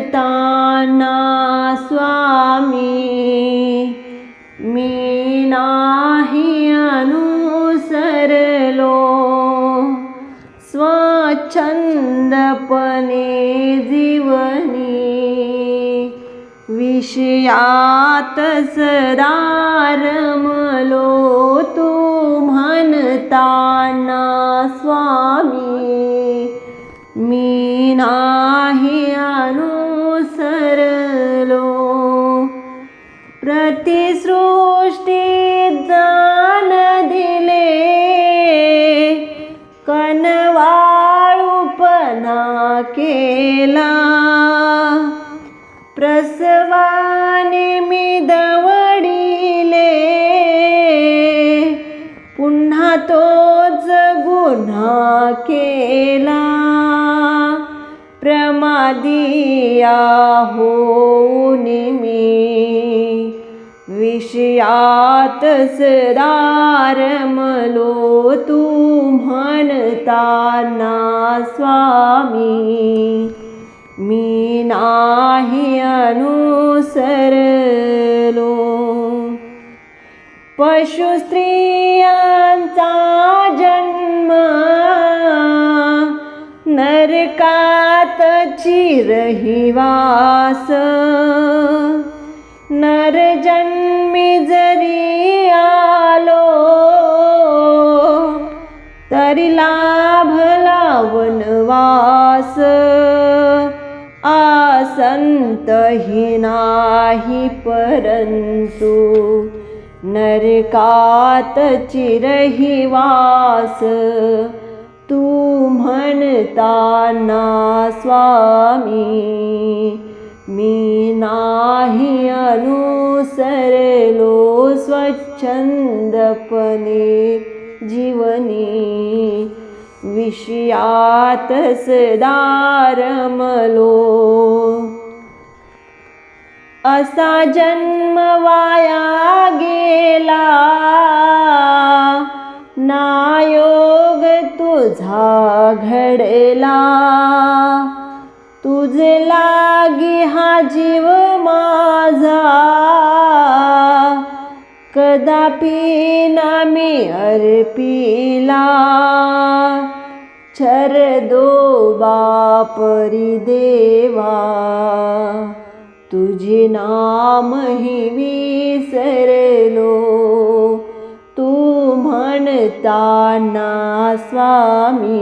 म्हणताना स्वामी मी नाही अनुसरलो। स्वच्छंदपणे जीवनी विषयात सदा रमलो तू म्हणताना स्वामी मी केला. प्रसवाने मी दवडिले. पुन्हा तोच गुन्हा केला. प्रमादिया होऊन मी विषयात सदारमलो तू म्हणताना स्वामी. मी नाही अनुसरलो. पशु स्त्रियांचा जन्म नरकात चिरहिवास. नरजन्मी जरी आलो तरी लाभला वनवास आसंत हि नाही परंतु नरकात चिरहिवास तू म्हणताना स्वामी मी ना सरलो स्वच्छंदपणे जीवनी विषयात सदारमलो असा जन्म वाया गेला. नायोग तुझा घडला. तुझे लागी हा जीव माझा कदापि नामी अर्पिला। छर दो बापरी देवा। तुझे नाम ही विसरलो। तू म्हणताना स्वामी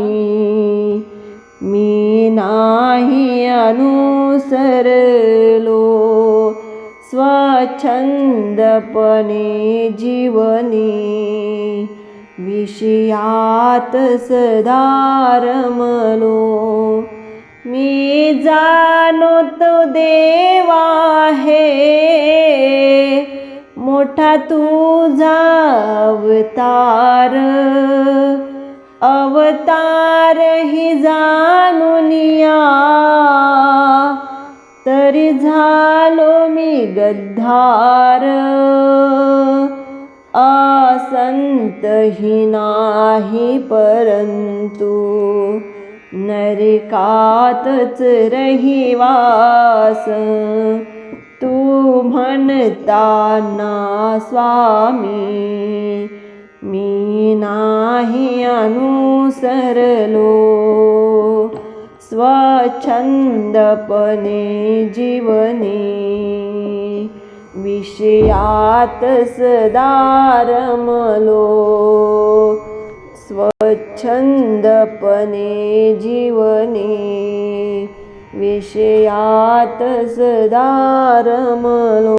मी नाही अनुसरलो छंदपणे जीवनी विषयात सदारमलो मी जाणो तो देवा आहे मोठा तुझा अवतार. अवतार ही जाणून या तरी झालो मी गद्धार आसंत ही नाही परंतु नरकातच रहिवास तू म्हणताना स्वामी मी नाही अनुसरलो. स्वच्छंदपणे जीवने विषयात सदारमलो. स्वच्छंदपणे जीवने विषयात सदारमलो.